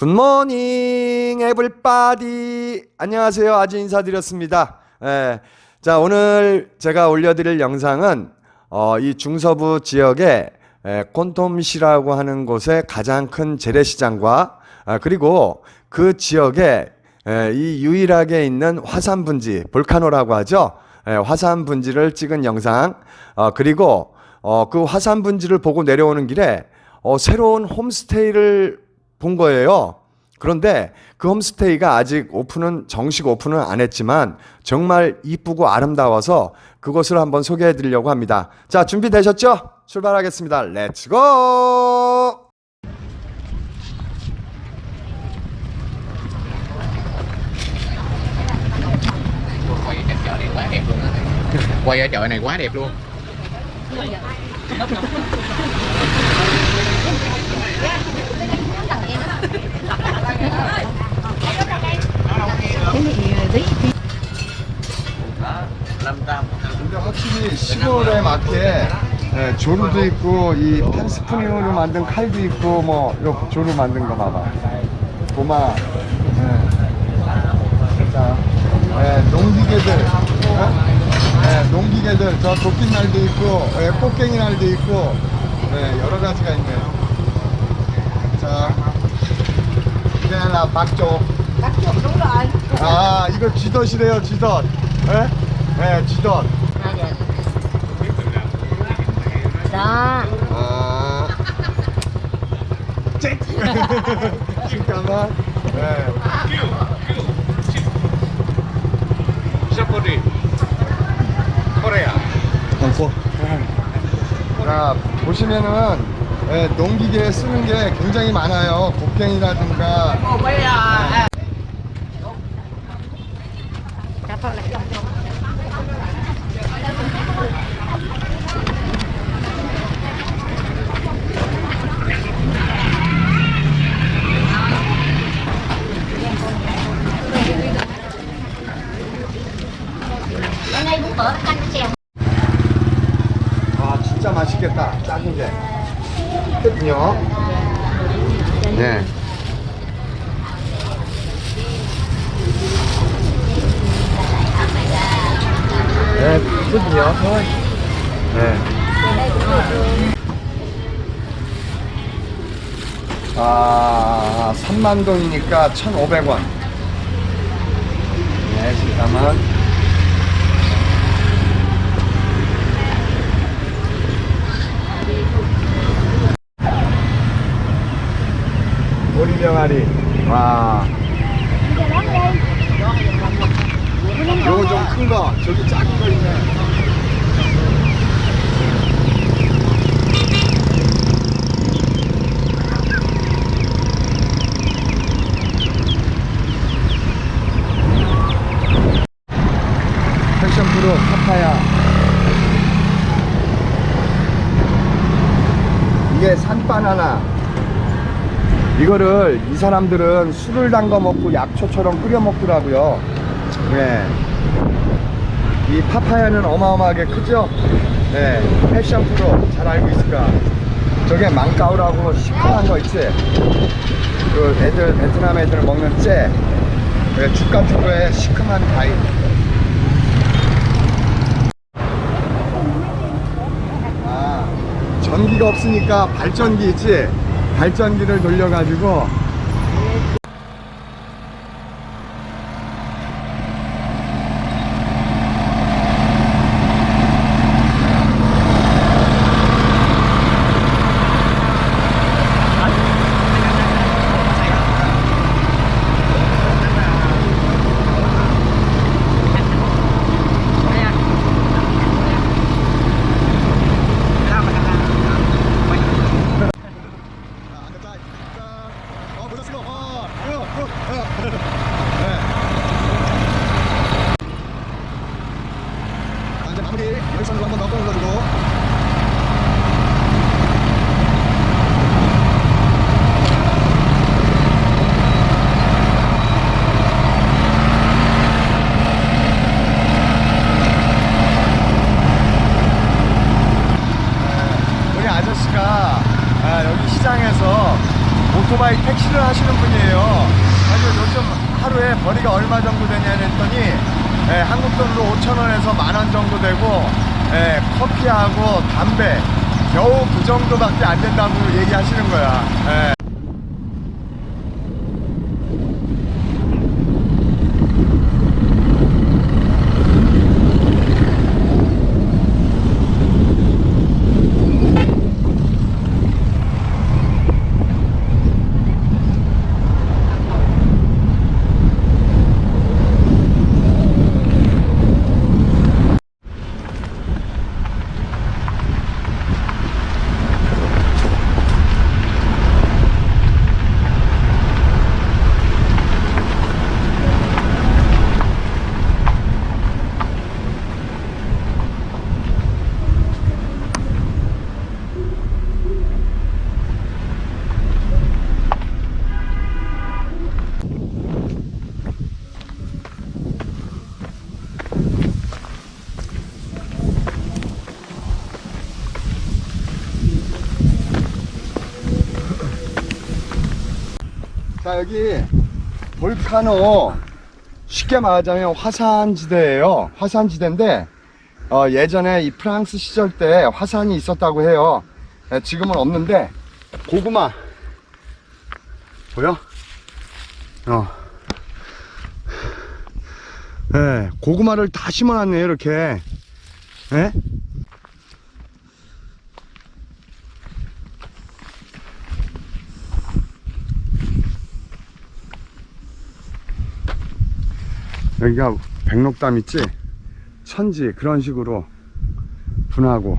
굿모닝 에블바디. 안녕하세요. 아주 인사드렸습니다. 예, 자 오늘 제가 올려드릴 영상은 어, 이 중서부 지역의 에, 콘톰시라고 하는 곳의 가장 큰 재래시장과 아, 그리고 그 지역에 에, 이 유일하게 있는 화산 분지 볼카노라고 하죠? 에, 화산 분지를 찍은 영상. 어, 그리고 어, 그 화산 분지를 보고 내려오는 길에 어, 새로운 홈스테이를 본 거예요. 그런데 그 홈스테이가 아직 오픈은 정식 오픈은 안 했지만 정말 이쁘고 아름다워서 그곳을 한번 소개해 드리려고 합니다. 자, 준비되셨죠? 출발하겠습니다. 렛츠 고! quay ở chợ này quá đẹp luôn á quay ở chợ này quá đẹp luôn 근데 확실히 시골에 맞게 예, 조루도 있고 이 펜스프링으로 만든 칼도 있고 뭐 이렇게 조루 만든 거 봐봐. 고마. 예. 자, 예, 농기계들, 어? 예, 농기계들 저 도끼 날도 있고 예, 꽃갱이 날도 있고 예, 여러 가지가 있네요. 자, 이제 나 박조. 아, 이거 쥐덫이래요, 쥐덫. 예? 예, 쥐덫. Đó 아. 쨍! 잠깐만. 네. Sapori Korea 감고. 자, 보시면은, 예, 농기계에 쓰는 게 굉장히 많아요. 곡괭이라든가. Phê là trong trong Hôm nay bún bở canh xèo 아, 진짜 맛있겠다. 작은 게. 끝요. 네. 네, 끝요. thôi. 네. 아, 3만 동이니까 1,500원. 네, 잠깐만. 보리병아리. 와. 요거 좀 큰 거, 저기 작은 거 있네. 패션 프로 파파야. 이게 산바나나. 이거를 이 사람들은 술을 담가 먹고 약초처럼 끓여 먹더라고요. 네. 이 파파야는 어마어마하게 크죠? 네. 패션 프로 잘 알고 있을 거야. 저게 망까우라고 시큼한 거 있지? 그 애들, 베트남 애들 먹는 째. 네, 죽 같은 거에 시큼한 과일. 아, 전기가 없으니까 발전기 있지? 발전기를 돌려가지고 어, 모자 쓰고, 어, 어, 어, 어. 네. 자, 이제 마무리 열선으로 한번 넣고 눌러주고. 네, 우리 아저씨가 아, 여기 시장에서 오토바이 택시를 하시는 하시는 분이에요. 그래서 요즘 하루에 벌이가 얼마 정도 되냐 했더니 예, 한국 돈으로 5천 원에서 만 원 정도 되고 예, 커피하고 담배 겨우 그 정도밖에 안 된다고 얘기하시는 거야. 예. 자 여기 볼카노 쉽게 말하자면 화산지대예요 화산지대인데 어, 예전에 이 프랑스 시절 때 화산이 있었다고 해요 예, 지금은 없는데 고구마 보여? 어. 예, 고구마를 다 심어놨네요 이렇게 예? 여기가 백록담 있지? 천지 그런 식으로 분하고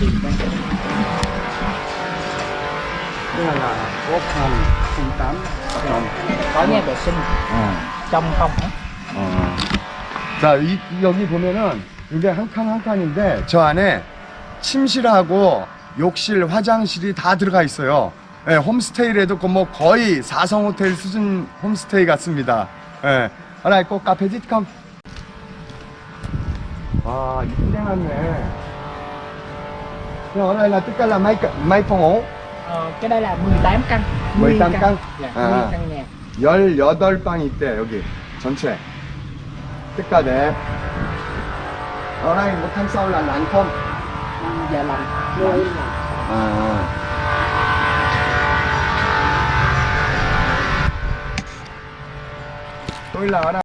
Đây là ốp hồng 08 tập đồng có nhà vệ sinh 어. trong không 어. 자, 이, 여기 보면은 이게 한 칸 한 칸인데 저 안에 침실하고 욕실, 화장실이 다 들어가 있어요. 예, 홈스테이라도 그뭐 거의 4성 호텔 수준 홈스테이 같습니다. 예. 하나 꼭 카페 짓컴. 아, 이쁘게 해놨네. rồi đây là chúng ta là mấy mấy phòng ngủ. 어, cái đây là 18 căn. 18 căn. 네, 아. 18 căn nhà. 18방이 있대 여기. 전체. 끝까지 ở đây một tháng sau là lạnh không dạ lạnh rồi à. tôi là ở đây